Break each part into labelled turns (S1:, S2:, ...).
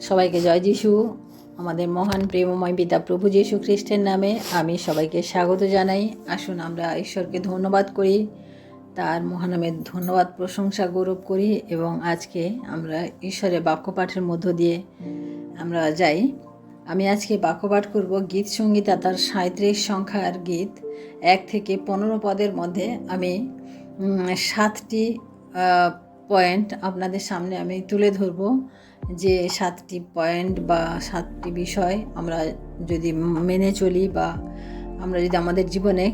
S1: সবাইকে জয় যিশু। আমাদের মহান প্রেমময় পিতা প্রভু যীশু খ্রিস্টের নামে আমি সবাইকে স্বাগত জানাই। আসুন আমরা ঈশ্বরকে ধন্যবাদ করি, তার মহানামের ধন্যবাদ প্রশংসা গৌরব করি এবং আজকে আমরা ঈশ্বরের বাক্যপাঠের মধ্য দিয়ে আমরা যাই। আমি আজকে বাক্যপাঠ করব গীত সঙ্গীতা তার সাঁত্রিশ সংখ্যার গীত। এক থেকে পনেরো পদের মধ্যে আমি সাতটি পয়েন্ট আপনাদের সামনে আমি তুলে ধরব। যে সাতটি পয়েন্ট বা সাতটি বিষয় আমরা যদি মেনে চলি বা আমরা যদি আমাদের জীবনে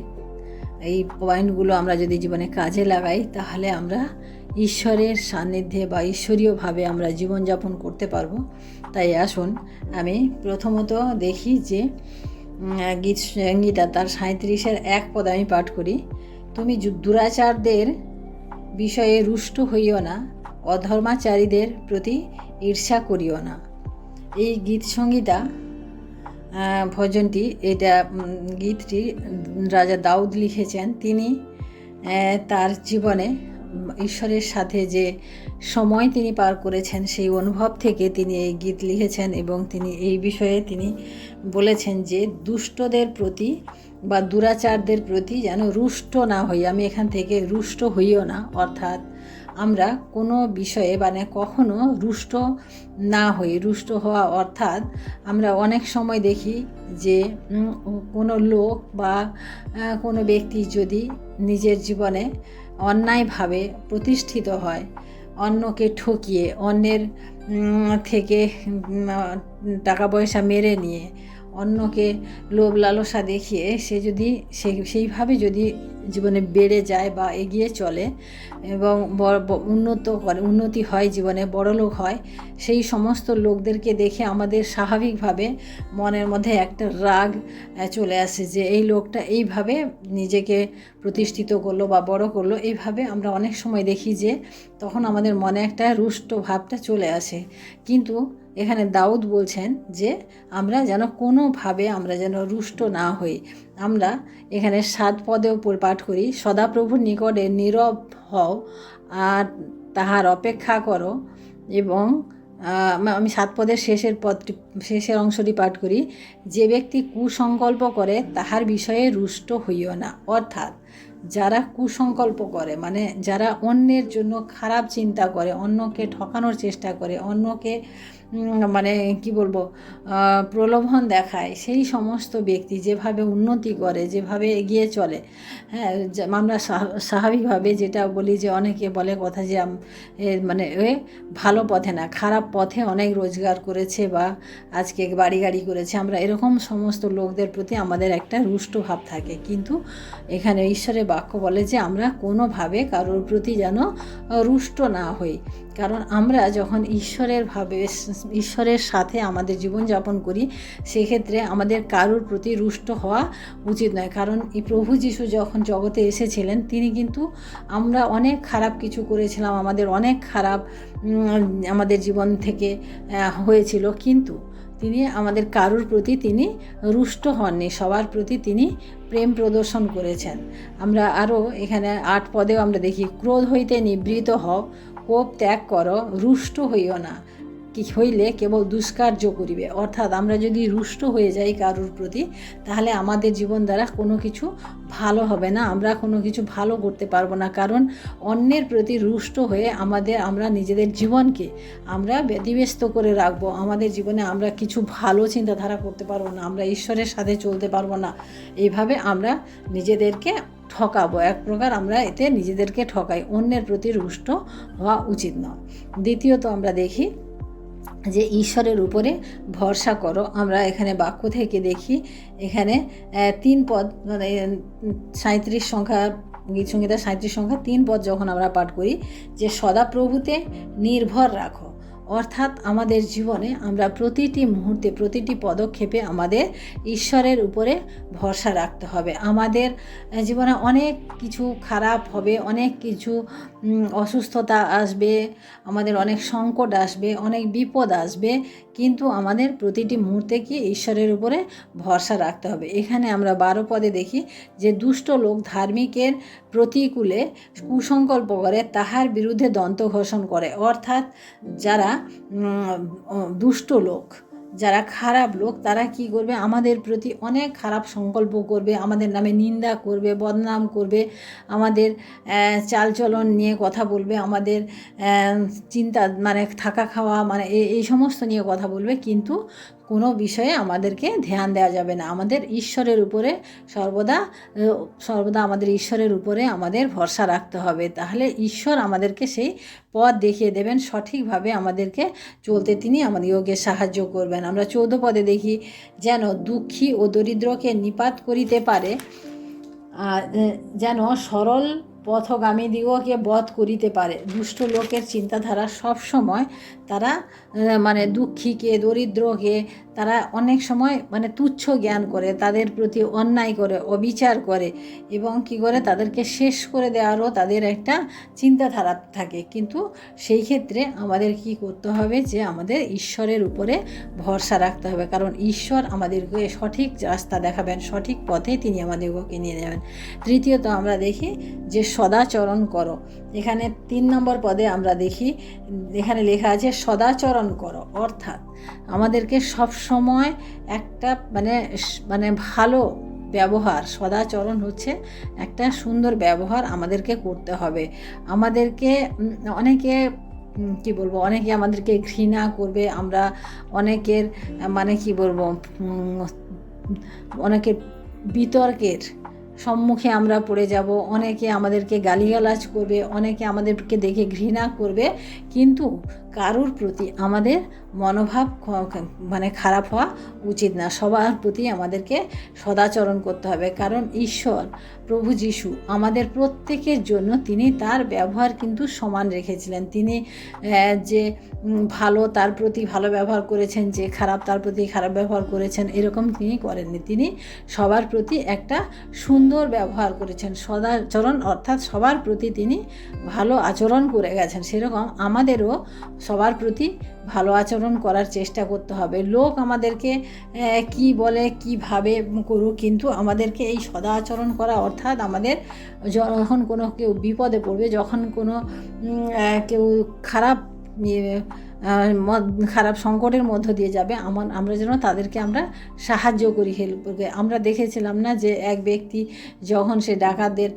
S1: এই পয়েন্টগুলো আমরা যদি জীবনে কাজে লাগাই, তাহলে আমরা ঈশ্বরের সান্নিধ্যে বা ঈশ্বরীয়ভাবে আমরা জীবনযাপন করতে পারব। তাই আসুন, আমি প্রথমত দেখি যে গীত সঙ্গীতা তার সাঁত্রিশের এক পদ আমি পাঠ করি। তুমি দুরাচারদের বিষয়ে রুষ্ট হইও না, অধর্মাচারীদের প্রতি ঈর্ষা করিও না। এই গীত সংগীতা ভজনটি, এটা গীতটি রাজা দাউদ লিখেছেন। তিনি তার জীবনে ঈশ্বরের সাথে যে সময় তিনি পার করেছেন, সেই অনুভব থেকে তিনি এই গীত লিখেছেন এবং তিনি এই বিষয়ে তিনি বলেছেন যে, দুষ্টদের প্রতি বা দুরাচারদের প্রতি যেন রুষ্ট না হই। আমি এখান থেকে রুষ্ট হইও না, অর্থাৎ আমরা কোনো বিষয়ে মানে কখনো রুষ্ট না হই, রুষ্ট হওয়া অর্থাৎ আমরা অনেক সময় দেখি যে কোনো লোক বা কোনো ব্যক্তি যদি নিজের জীবনে অন্যায়ভাবে প্রতিষ্ঠিত হয়, অন্যকে ঠকিয়ে, অন্যের থেকে টাকা পয়সা মেরে নিয়ে, অন্যকে লোভ লালসা দেখিয়ে সে যদি সে, সেইভাবে যদি জীবনে বেড়ে যায় বা এগিয়ে চলে এবং উন্নত করে, উন্নতি হয় জীবনে বড়লোক হয়, সেই সমস্ত লোকদেরকে দেখে আমাদের স্বাভাবিকভাবে মনের মধ্যে একটা রাগ চলে আসে যে এই লোকটা এইভাবে নিজেকে প্রতিষ্ঠিত করল বা বড় করল। এইভাবে আমরা অনেক সময় দেখি যে তখন আমাদের মনে একটা রুষ্ট ভাবটা চলে আসে। কিন্তু এখানে দাউদ বলছেন যে আমরা যেন কোনোভাবে আমরা যেন রুষ্ট না হই। আমরা এখানে সাত পদে উপর পাঠ করি, সদাপ্রভুর নিকটে নীরব হও আর তাহার অপেক্ষা করো এবং আমি সাত পদের শেষের পদটি, শেষের অংশটি পাঠ করি, যে ব্যক্তি কুসংকল্প করে তাহার বিষয়ে রুষ্ট হইও না। অর্থাৎ যারা কুসংকল্প করে মানে যারা অন্যের জন্য খারাপ চিন্তা করে, অন্যকে ঠকানোর চেষ্টা করে, অন্যকে মানে কি বলব প্রলোভন দেখায়, সেই সমস্ত ব্যক্তি যেভাবে উন্নতি করে, যেভাবে এগিয়ে চলে হ্যাঁ আমরা স্বাভাবিকভাবে যেটা বলি যে অনেকে বলে কথা যে মানে এ ভালো পথে না, খারাপ পথে অনেক রোজগার করেছে বা আজকে বাড়ি গাড়ি করেছে, আমরা এরকম সমস্ত লোকদের প্রতি আমাদের একটা রুষ্ট ভাব থাকে। কিন্তু এখানে ঈশ্বরের বাক্য বলে যে আমরা কোনোভাবে কারোর প্রতি যেন রুষ্ট না হই। কারণ আমরা যখন ঈশ্বরের ভাবে, ঈশ্বরের সাথে আমাদের জীবনযাপন করি, সেক্ষেত্রে আমাদের কারোর প্রতি রুষ্ট হওয়া উচিত নয়। কারণ এই প্রভু যিশু যখন জগতে এসেছিলেন, তিনি কিন্তু আমরা অনেক খারাপ কিছু করেছিলাম, আমাদের অনেক খারাপ আমাদের জীবন থেকে হয়েছিল। কিন্তু তিনি আমাদের কারুর প্রতি তিনি রুষ্ট হননি, সবার প্রতি তিনি প্রেম প্রদর্শন করেছেন। আমরা আরও এখানে আট পদেও আমরা দেখি, ক্রোধ হইতে নিবৃত হও, কোপ ত্যাগ করো, রুষ্ট হইও না। কি হইলে কেবল দুষ্কার্য করিবে? অর্থাৎ আমরা যদি রুষ্ট হয়ে যাই কারুর প্রতি, তাহলে আমাদের জীবন দ্বারা কোনো কিছু ভালো হবে না। আমরা কোনো কিছু ভালো করতে পারব না। কারণ অন্যের প্রতি রুষ্ট হয়ে আমাদের, আমরা নিজেদের জীবনকে আমরা ব্যতিব্যস্ত করে রাখব। আমাদের জীবনে আমরা কিছু ভালো চিন্তাধারা করতে পারব না। আমরা ঈশ্বরের সাথে চলতে পারব না। এইভাবে আমরা নিজেদেরকে ঠকাবো। এক প্রকার আমরা এতে নিজেদেরকে ঠকাই। অন্যের প্রতি রুষ্ট হওয়া উচিত নয়। দ্বিতীয়ত আমরা দেখি যে ঈশ্বরের উপরে ভরসা করো। আমরা এখানে বাক্য থেকে দেখি, এখানে তিন পদ মানে সাঁত্রিশ সংখ্যা গীত সঙ্গীতা সাঁত্রিশ সংখ্যা তিন পদ যখন আমরা পাঠ করি, যে সদাপ্রভুতে নির্ভর রাখো। অর্থাৎ আমাদের জীবনে আমরা প্রতিটি মুহূর্তে, প্রতিটি পদক্ষেপে আমাদের ঈশ্বরের উপরে ভরসা রাখতে হবে। আমাদের জীবনে অনেক কিছু খারাপ হবে, অনেক কিছু অসুস্থতা আসবে, আমাদের অনেক সংকট আসবে, অনেক বিপদ আসবে, কিন্তু আমাদের প্রতিটি মুহূর্তে কি ঈশ্বরের উপরে ভরসা রাখতে হবে। এখানে আমরা বারো পদে দেখি যে, দুষ্ট লোক ধার্মিকের প্রতিকূলে কুসংকল্প করে, তাহার বিরুদ্ধে দন্ত ঘোষণ করে। অর্থাৎ যারা দুষ্ট লোক যারা খারাপ লোক, তারা কি করবে? আমাদের প্রতি অনেক খারাপ সংকল্প করবে, আমাদের নামে নিন্দা করবে, বদনাম করবে, আমাদের চালচলন নিয়ে কথা বলবে, আমাদের চিন্তা মানে থাকা খাওয়া মানে এই- সমস্ত নিয়ে কথা বলবে। কিন্তু কোনো বিষয়ে আমাদেরকে ধ্যান দেওয়া যাবে না। আমাদের ঈশ্বরের উপরে সর্বদা সর্বদা আমাদের ঈশ্বরের উপরে আমাদের ভরসা রাখতে হবে। তাহলে ঈশ্বর আমাদেরকে সেই পথ দেখিয়ে দেবেন, সঠিকভাবে আমাদেরকে চলতে তিনি আমাদেরকে সাহায্য করবেন। আমরা চৌদ্দ পদে দেখি, যেন দুঃখী ও দরিদ্রকে নিপাত করিতে পারে যেন সরল পথগামী দিগকে বধ করিতে পারে। দুষ্ট লোকের চিন্তাধারা সব সময় তারা মানে দুঃখীকে, দরিদ্রকে তারা অনেক সময় মানে তুচ্ছ জ্ঞান করে, তাদের প্রতি অন্যায় করে, অবিচার করে এবং কি করে? তাদেরকে শেষ করে দেওয়ারও তাদের একটা চিন্তাধারা থাকে। কিন্তু সেই ক্ষেত্রে আমাদের কি করতে হবে যে, আমাদের ঈশ্বরের উপরে ভরসা রাখতে হবে। কারণ ঈশ্বর আমাদেরকে সঠিক রাস্তা দেখাবেন, সঠিক পথে তিনি আমাদেরকে নিয়ে যাবেন। তৃতীয়ত আমরা দেখি যে, সদাচরণ করো। এখানে তিন নম্বর পদে আমরা দেখি, এখানে লেখা আছে, সদাচরণ করো। অর্থাৎ আমাদেরকে সব সময় একটা মানে মানে ভালো ব্যবহার, সদাচরণ হচ্ছে একটা সুন্দর ব্যবহার আমাদেরকে করতে হবে। আমাদেরকে অনেকে কি বলব, অনেকে আমাদেরকে ঘৃণা করবে, আমরা অনেকের মানে কি বলব অনেকের বিতর্কের সম্মুখে আমরা পড়ে যাব, অনেকে আমাদেরকে গালিগালাজ করবে, অনেকে আমাদেরকে দেখে ঘৃণা করবে, কিন্তু কারুর প্রতি আমাদের মনোভাব মানে খারাপ হওয়া উচিত না। সবার প্রতি আমাদেরকে সদাচরণ করতে হবে। কারণ ঈশ্বর, প্রভু যিশু আমাদের প্রত্যেকের জন্য তিনি তার ব্যবহার কিন্তু সমান রেখেছিলেন। তিনি যে ভালো তার প্রতি ভালো ব্যবহার করেছেন, যে খারাপ তার প্রতি খারাপ ব্যবহার করেছেন, এরকম তিনি করেননি। তিনি সবার প্রতি একটা সুন্দর ব্যবহার করেছেন। সদাচরণ অর্থাৎ সবার প্রতি তিনি ভালো আচরণ করে গেছেন। সেরকম আমাদেরও সবার প্রতি ভালো আচরণ করার চেষ্টা করতে হবে। লোক আমাদেরকে কি বলে কীভাবে করুক কিন্তু আমাদেরকে এই সদা আচরণ করা অর্থাৎ আমাদের যখন কোনো কেউ বিপদে পড়বে যখন কোনো কেউ খারাপ ইয়ে, খারাপ সংকটের মধ্য দিয়ে যাবে। আমার আমরা যেন তাদেরকে আমরা সাহায্য করি হেল্প আমরা দেখেছিলাম না যে এক ব্যক্তি যখন সে ডাকাতদের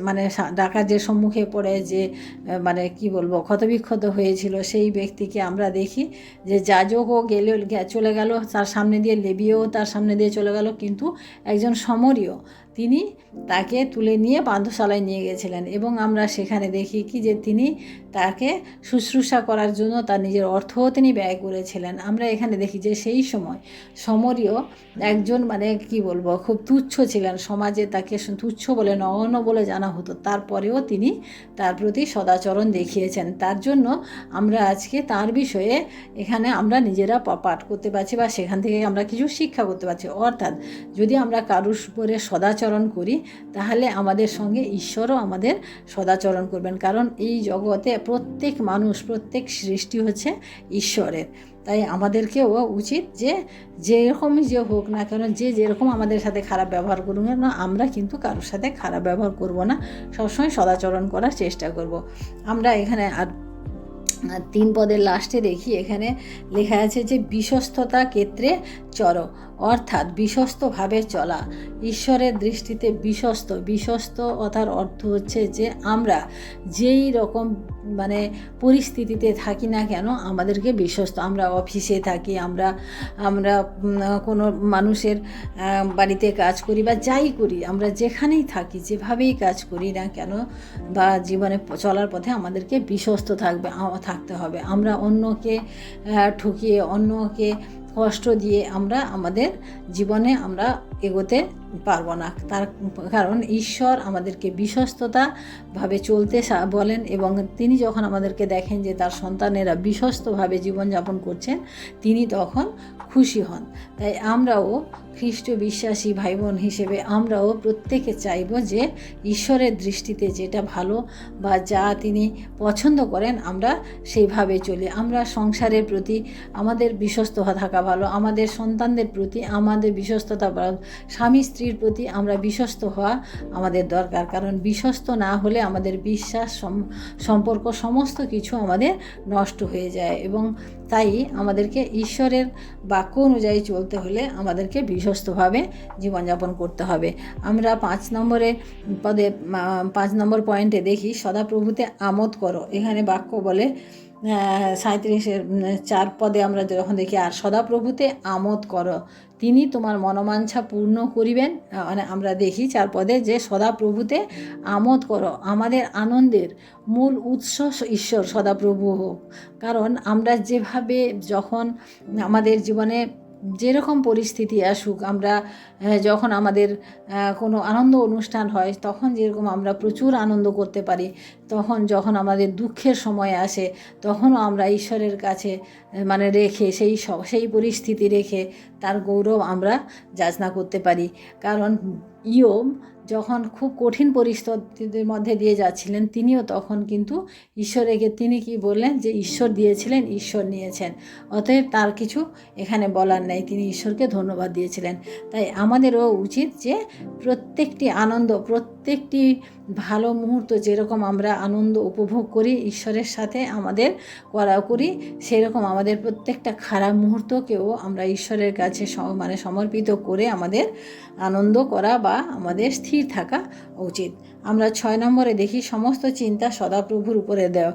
S1: মানে ডাকাতদের সম্মুখে পড়ে যে মানে কি বলব, ক্ষতবিক্ষত হয়েছিল, সেই ব্যক্তিকে আমরা দেখি যে যাজকও গেলে, গে- চলে গেল, তার সামনে দিয়ে লেবিয়েও তার সামনে দিয়ে চলে গেল, কিন্তু একজন সমরীয়। তিনি তাকে তুলে নিয়ে পান্থশালায় নিয়ে গেছিলেন এবং আমরা সেখানে দেখি কি যে তিনি তাকে শুশ্রূষা করার জন্য তার নিজের অর্থও তিনি ব্যয় করেছিলেন। আমরা এখানে দেখি যে সেই সময় সমরীয় একজন মানে কি বলব, খুব তুচ্ছ ছিলেন। সমাজে তাকে তুচ্ছ বলে, নগণ্য বলে জানা হতো। তারপরেও তিনি তার প্রতি সদাচরণ দেখিয়েছেন। তার জন্য আমরা আজকে তার বিষয়ে এখানে আমরা নিজেরা পাঠ করতে পারছি বা সেখান থেকে আমরা কিছু শিক্ষা করতে পারছি। অর্থাৎ যদি আমরা কারুর উপরে সদাচরণ করি তাহলে আমাদের সঙ্গে ঈশ্বরও আমাদের সদাচরণ করবেন। কারণ এই জগতে প্রত্যেক মানুষ, প্রত্যেক সৃষ্টি হচ্ছে ঈশ্বরের। তাই আমাদেরকেও উচিত যে যেরকমই যে হোক না কেন, যে যেরকম আমাদের সাথে খারাপ ব্যবহার করুক না আমরা কিন্তু কারোর সাথে খারাপ ব্যবহার করব না। সবসময় সদাচরণ করার চেষ্টা করব। আমরা এখানে আর তিন পদের লাস্টে দেখি, এখানে লেখা আছে যে বিশ্বস্ততা ক্ষেত্রে চর অর্থাৎ বিশ্বস্তভাবে চলা। ঈশ্বরের দৃষ্টিতে বিশ্বস্ত। বিশ্বস্ত কথার অর্থ হচ্ছে যে আমরা যেই রকম মানে পরিস্থিতিতে থাকি না কেন, আমাদেরকে বিশ্বস্ত। আমরা অফিসে থাকি, আমরা আমরা কোনো মানুষের বাড়িতে কাজ করি বা যাই করি, আমরা যেখানেই থাকি, যেভাবেই কাজ করি না কেন, বা জীবনে চলার পথে আমাদেরকে বিশ্বস্ত থাকবে, থাকতে হবে। আমরা অন্যকে ঠকিয়ে, অন্যকে কষ্ট দিয়ে আমরা আমাদের জীবনে আমরা এগোতে পারব না। তার কারণ ঈশ্বর আমাদেরকে বিশ্বস্ততা ভাবে চলতে বলেন এবং তিনি যখন আমাদেরকে দেখেন যে তার সন্তানেরা বিশ্বস্তভাবে জীবনযাপন করছেন, তিনি তখন খুশি হন। তাই আমরাও খ্রিস্ট বিশ্বাসী ভাই বোন হিসেবে আমরাও প্রত্যেকে চাইব যে ঈশ্বরের দৃষ্টিতে যেটা ভালো বা যা তিনি পছন্দ করেন আমরা সেইভাবে চলি। আমরা সংসারের প্রতি, আমাদের বিশ্বস্ত থাকা ভালো, আমাদের সন্তানদের প্রতি আমাদের বিশ্বস্ততা স্বামী স্ত্রীর প্রতি আমরা বিশ্বস্ত হওয়া আমাদের দরকার। কারণ বিশ্বস্ত না হলে আমাদের বিশ্বাস সম্পর্ক সমস্ত কিছু আমাদের নষ্ট হয়ে যায় এবং তাই আমাদেরকে ঈশ্বরের বাক্য অনুযায়ী চলতে হলে আমাদেরকে বিশ্বস্তভাবে জীবনযাপন করতে হবে। আমরা পাঁচ নম্বরে পদে পাঁচ নম্বর পয়েন্টে দেখি, সদাপ্রভুতে আমোদ করো। এখানে বাক্য বলে সাঁত্রিশের চার পদে আমরা যখন দেখি, আর সদাপ্রভুতে আমোদ করো, তিনি তোমার মনোমাঞ্ছা পূর্ণ করিবেন। মানে আমরা দেখি চার পদে যে, সদাপ্রভুতে আমোদ করো, আমাদের আনন্দের মূল উৎস ঈশ্বর সদাপ্রভু হোক। কারণ আমরা যেভাবে যখন আমাদের জীবনে যেরকম পরিস্থিতি আসুক, আমরা যখন আমাদের কোনো আনন্দ অনুষ্ঠান হয়, তখন যেরকম আমরা প্রচুর আনন্দ করতে পারি, তখন যখন আমাদের দুঃখের সময় আসে, তখনও আমরা ঈশ্বরের কাছে মানে রেখে, সেই সেই পরিস্থিতি রেখে তার গৌরব আমরা যাচনা করতে পারি। কারণ ইয়ম যখন খুব কঠিন পরিস্থিতির মধ্যে দিয়ে যাচ্ছিলেন, তিনিও তখন কিন্তু ঈশ্বরেকে, তিনি কি বললেন যে, ঈশ্বর দিয়েছিলেন, ঈশ্বর নিয়েছেন। অতএব তার কিছু এখানে বলার নেই, তিনি ঈশ্বরকে ধন্যবাদ দিয়েছিলেন। তাই আমাদেরও উচিত যে, প্রত্যেকটি আনন্দ, প্রত্যেকটি ভালো মুহূর্ত যেরকম আমরা আনন্দ উপভোগ করি, ঈশ্বরের সাথে আমাদের করা করি, সেরকম আমাদের প্রত্যেকটা খারাপ মুহূর্তকেও আমরা ঈশ্বরের কাছে মানে সমর্পিত করে আমাদের আনন্দ করা বা আমাদের স্থির থাকা উচিত। আমরা ছয় নম্বরে দেখি, সমস্ত চিন্তা সদাপ্রভুর উপরে দেও।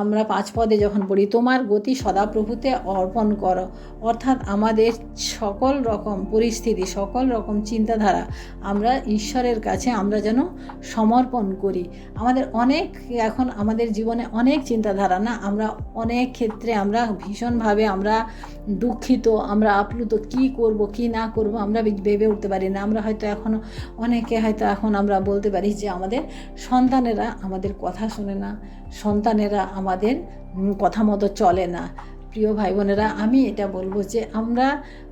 S1: আমরা পাঁচ পদে যখন পড়ি, তোমার গতি সদাপ্রভুতে অর্পণ করো। অর্থাৎ আমাদের সকল রকম পরিস্থিতি, সকল রকম চিন্তাধারা আমরা ঈশ্বরের কাছে আমরা যেন সমর্পণ করি। আমাদের অনেক, এখন আমাদের জীবনে অনেক চিন্তাধারা না, আমরা অনেক ক্ষেত্রে আমরা ভীষণভাবে আমরা দুঃখিত, আমরা আপ্লুত, কি করব, কি না করব, আমরা ভেবে উঠতে পারি না। আমরা হয়তো এখনও অনেকে হয়তো এখন আমরা বলতে পারি যে আমাদের সন্তানেরা আমাদের কথা শোনে না, সন্তানেরা আমাদের কথা মতো চলে না। প্রিয় ভাই বোনেরা আমি এটা বলব যে আমরা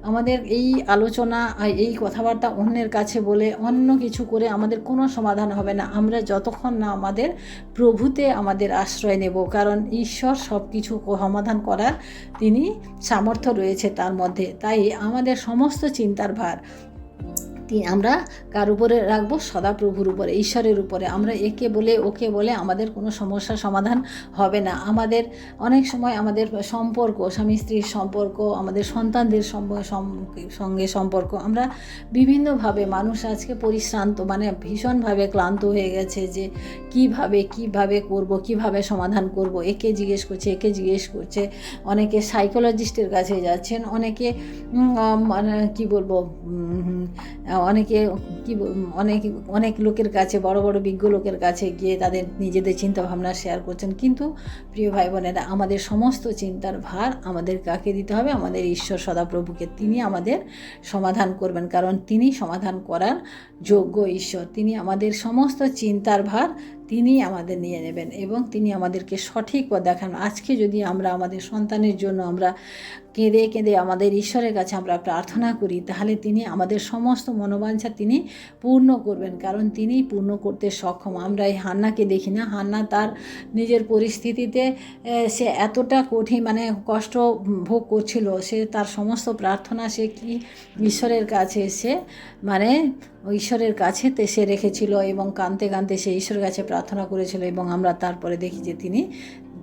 S1: আমাদের এই আলোচনা এই কথাবার্তা অন্যের কাছে বলে অন্য কিছু করে আমাদের কোনো সমাধান হবে না। আমরা যতক্ষণ না আমাদের প্রভুতে আমাদের আশ্রয় নেব, কারণ ঈশ্বর সব কিছু সমাধান করার তিনি সামর্থ্য রয়েছে তার মধ্যে। তাই আমাদের সমস্ত চিন্তার ভার আমরা কার উপরে রাখব? সদাপ্রভুর উপরে, ঈশ্বরের উপরে। আমরা একে বলে, ওকে বলে আমাদের কোনো সমস্যার সমাধান হবে না। আমাদের অনেক সময় আমাদের সম্পর্ক, স্বামী স্ত্রীর সম্পর্ক, আমাদের সন্তানদের সঙ্গে সম্পর্ক, আমরা বিভিন্নভাবে মানুষ আজকে পরিশ্রান্ত মানে ভীষণভাবে ক্লান্ত হয়ে গেছে যে কীভাবে কীভাবে করব, কীভাবে সমাধান করব? একে জিজ্ঞেস করছে, একে জিজ্ঞেস করছে। অনেকে সাইকোলজিস্টের কাছে যাচ্ছেন, অনেকে মানে কী বলব অনেকে কি অনেক অনেক লোকের কাছে, বড় বড় বিজ্ঞ লোকের কাছে গিয়ে তাদের নিজেদের চিন্তাভাবনা শেয়ার করছেন। কিন্তু প্রিয় ভাই বোনেরা, আমাদের সমস্ত চিন্তার ভার আমাদের কাকে দিতে হবে? আমাদের ঈশ্বর সদাপ্রভুকে। তিনি আমাদের সমাধান করবেন, কারণ তিনি সমাধান করার যোগ্য ঈশ্বর। তিনি আমাদের সমস্ত চিন্তার ভার তিনি আমাদের নিয়ে নেবেন এবং তিনি আমাদেরকে সঠিক পথ দেখান। আজকে যদি আমরা আমাদের সন্তানের জন্য আমরা কেঁদে কেঁদে আমাদের ঈশ্বরের কাছে আমরা প্রার্থনা করি, তাহলে তিনি আমাদের সমস্ত মনোবাঞ্ছা তিনি পূর্ণ করবেন, কারণ তিনি পূর্ণ করতে সক্ষম। আমরা এই হান্নাকে দেখি না। হান্না তার নিজের পরিস্থিতিতে সে এতটা কঠিন মানে কষ্ট ভোগ করছিল, সে তার সমস্ত প্রার্থনা সে কি ঈশ্বরের কাছে সে মানে ঈশ্বরের কাছে সে রেখেছিল এবং কানতে কানতে সে ঈশ্বরের কাছে প্রার্থনা করেছিল এবং আমরা তারপরে দেখি যে তিনি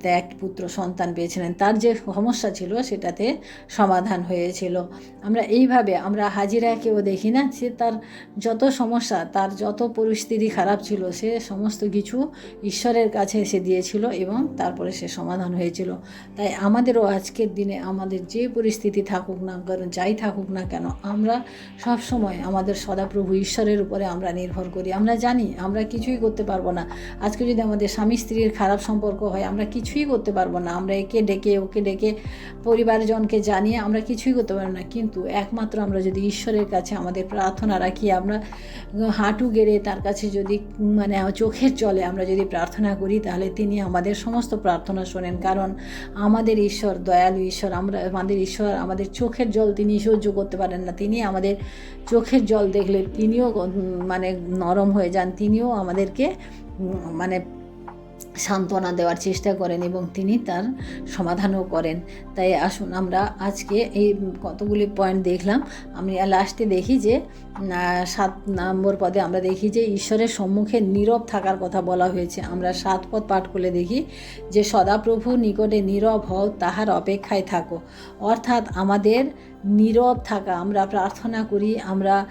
S1: এক পুত্র সন্তান পেয়েছিলেন। তার যে সমস্যা ছিল, সেটাতে সমাধান হয়েছিল। আমরা এইভাবে আমরা হাজিরাকেও দেখি না, সে তার যত সমস্যা, তার যত পরিস্থিতি খারাপ ছিল, সে সমস্ত কিছু ঈশ্বরের কাছে এসে দিয়েছিল এবং তারপরে সে সমাধান হয়েছিল। তাই আমাদেরও আজকের দিনে আমাদের যে পরিস্থিতি থাকুক না কারণ যাই থাকুক না কেন, আমরা সব সময় আমাদের সদাপ্রভু ঈশ্বরের উপরে আমরা নির্ভর করি। আমরা জানি আমরা কিছুই করতে পারব না। আজকে যদি আমাদের স্বামী স্ত্রীর খারাপ সম্পর্ক হয়, আমরা কিছুই কিছুই করতে পারব না। আমরা একে ডেকে, ওকে ডেকে পরিবারজনকে জানিয়ে আমরা কিছুই করতে পারব না। কিন্তু একমাত্র আমরা যদি ঈশ্বরের কাছে আমাদের প্রার্থনা রাখি, আমরা হাঁটু গেড়ে তার কাছে যদি মানে চোখের জলে আমরা যদি প্রার্থনা করি, তাহলে তিনি আমাদের সমস্ত প্রার্থনা শোনেন। কারণ আমাদের ঈশ্বর দয়ালু ঈশ্বর, আমরা, আমাদের ঈশ্বর, আমাদের চোখের জল তিনি সহ্য করতে পারেন না। তিনি আমাদের চোখের জল দেখলে তিনিও মানে নরম হয়ে যান। তিনিও আমাদেরকে মানে সান্ত্বনা দেওয়ার চেষ্টা করেন এবং তিনি তার সমাধানও করেন। তাই আসুন আমরা আজকে এই কতগুলি পয়েন্ট দেখলাম। আমি লাস্টে দেখি যে সাত নম্বর পদে আমরা দেখি যে, ঈশ্বরের সম্মুখে নীরব থাকার কথা বলা হয়েছে। আমরা সাত পদ পাঠ করলে দেখি যে, সদাপ্রভু নিকটে নীরব হও, তাহার অপেক্ষায় থাকো। অর্থাৎ আমাদের নীরব থাকা, আমরা প্রার্থনা করি, আমরা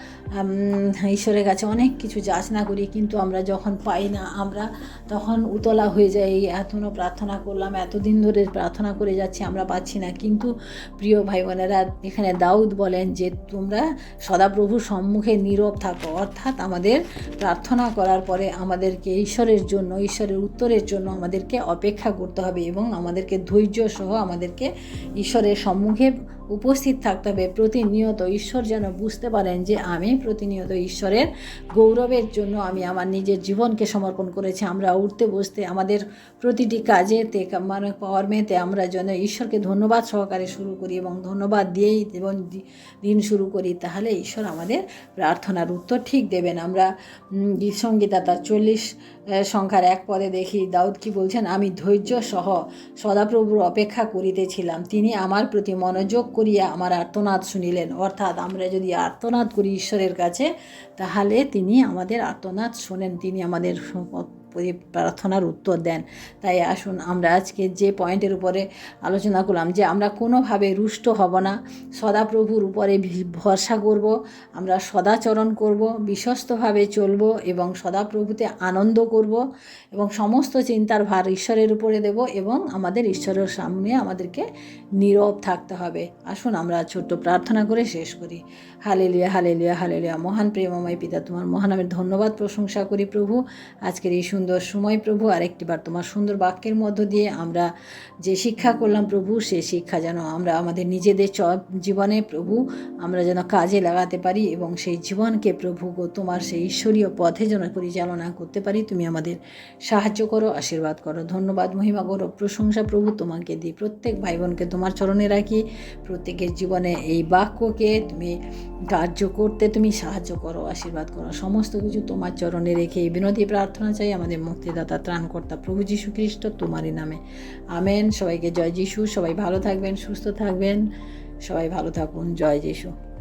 S1: ঈশ্বরের কাছে অনেক কিছু যাচনা করি, কিন্তু আমরা যখন পাই না, আমরা তখন উতলা হয়ে যাই এতনও প্রার্থনা করলাম, এতদিন ধরে প্রার্থনা করে যাচ্ছি, আমরা পাচ্ছি না। কিন্তু প্রিয় ভাই বোনেরা এখানে দাউদ বলেন যে, তোমরা সদাপ্রভুর সম্মুখে নীরব থাকো। অর্থাৎ আমাদের প্রার্থনা করার পরে আমাদেরকে ঈশ্বরের জন্য, ঈশ্বরের উত্তরের জন্য আমাদেরকে অপেক্ষা করতে হবে এবং আমাদেরকে ধৈর্য সহ আমাদেরকে ঈশ্বরের সম্মুখে উপস্থিত থাকতে হবে। প্রতিনিয়ত ঈশ্বর যেন বুঝতে পারেন যে আমি প্রতিনিয়ত ঈশ্বরের গৌরবের জন্য আমি আমার নিজের জীবনকে সমর্পণ করেছি। আমরা উঠতে বসতে আমাদের প্রতিটি কাজেতে মানে কর্মেতে আমরা যেন ঈশ্বরকে ধন্যবাদ সহকারে শুরু করি এবং ধন্যবাদ দিয়েই এবং দিন শুরু করি। তাহলে ঈশ্বর আমাদের প্রার্থনার উত্তর ঠিক দেবেন। আমরা উম, গীত সঙ্গীতা তার চল্লিশ সংখ্যার এক পদে দেখি দাউদ কি বলছেন? আমি ধৈর্য সহ সদাপ্রভুর অপেক্ষা করিতেছিলাম। তিনি আমার প্রতি মনোযোগ করিয়া আমার আর্তনাদ শুনিলেন। অর্থাৎ আমরা যদি আর্তনাদ করি ঈশ্বরের কাছে, তাহলে তিনি আমাদের আর্তনাদ শোনেন, তিনি আমাদের প্রার্থনার উত্তর দেন। তাই আসুন আমরা আজকে যে পয়েন্টের উপরে আলোচনা করলাম যে আমরা কোনোভাবে রুষ্ট হব না সদা প্রভুর উপরে ভরসা করব, আমরা সদাচরণ করব, বিশ্বস্তভাবে চলব এবং সদাপ্রভুতে আনন্দ করব এবং সমস্ত চিন্তার ভার ঈশ্বরের উপরে দেব এবং আমাদের ঈশ্বরের সামনে আমাদেরকে নীরব থাকতে হবে। আসুন আমরা ছোট্ট প্রার্থনা করে শেষ করি। Hallelujah hallelujah hallelujah. মহান প্রেমময় পিতা, তোমার মহানামের ধন্যবাদ প্রশংসা করি প্রভু। আজকের এই সুন্দর সময় প্রভু, আরেকটিবার তোমার সুন্দর বাক্যের মধ্য দিয়ে আমরা যে শিক্ষা করলাম প্রভু, সে শিক্ষা যেন আমরা আমাদের নিজেদের চ, জীবনে প্রভু, আমরা যেন কাজে লাগাতে পারি এবং সেই জীবনকে প্রভু গো, তোমার সেই ঈশ্বরীয় পথে যেন পরিচালনা করতে পারি। তুমি আমাদের সাহায্য করো, আশীর্বাদ করো। ধন্যবাদ মহিমা করো প্রশংসা প্রভু তোমাকে দিই। প্রত্যেক ভাই বোনকে তোমার চরণে রাখি। প্রত্যেকের জীবনে এই বাক্যকে তুমি কার্য করতে তুমি সাহায্য করো, আশীর্বাদ করো। সমস্ত কিছু তোমার চরণে রেখে এই বিনতি প্রার্থনা চাই। আমাদের মুক্তিদাতা ত্রাণকর্তা প্রভু যীশু খ্রিস্ট তোমারই নামে। আমেন। সবাইকে জয় যিশু। সবাই ভালো থাকবেন, সুস্থ থাকবেন। সবাই ভালো থাকুন। জয় যিশু।